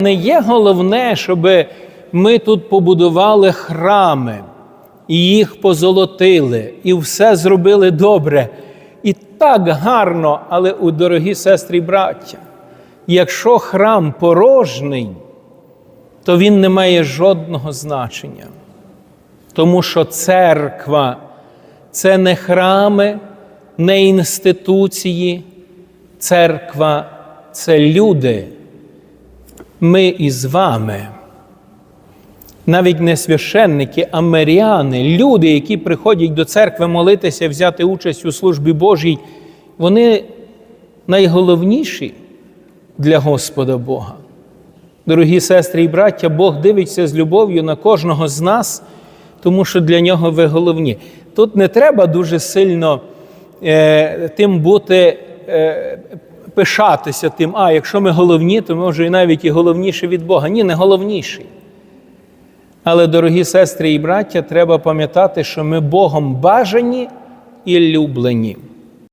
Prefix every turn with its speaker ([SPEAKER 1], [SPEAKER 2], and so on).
[SPEAKER 1] Не є головне, щоб ми тут побудували храми, і їх позолотили, і все зробили добре. І так гарно, але у дорогі сестри і браття, якщо храм порожній, то він не має жодного значення. Тому що церква це не храми, не інституції, церква це люди. Ми із вами. Навіть не священники, а миряни, люди, які приходять до церкви молитися, взяти участь у службі Божій, вони найголовніші для Господа Бога. Дорогі сестри і браття, Бог дивиться з любов'ю на кожного з нас, тому що для нього ви головні. Тут не треба дуже сильно е, тим бути, е, пишатися тим, а якщо ми головні, то може і навіть і головніше від Бога. Ні, не головніший. Але, дорогі сестри і браття, треба пам'ятати, що ми Богом бажані і люблені.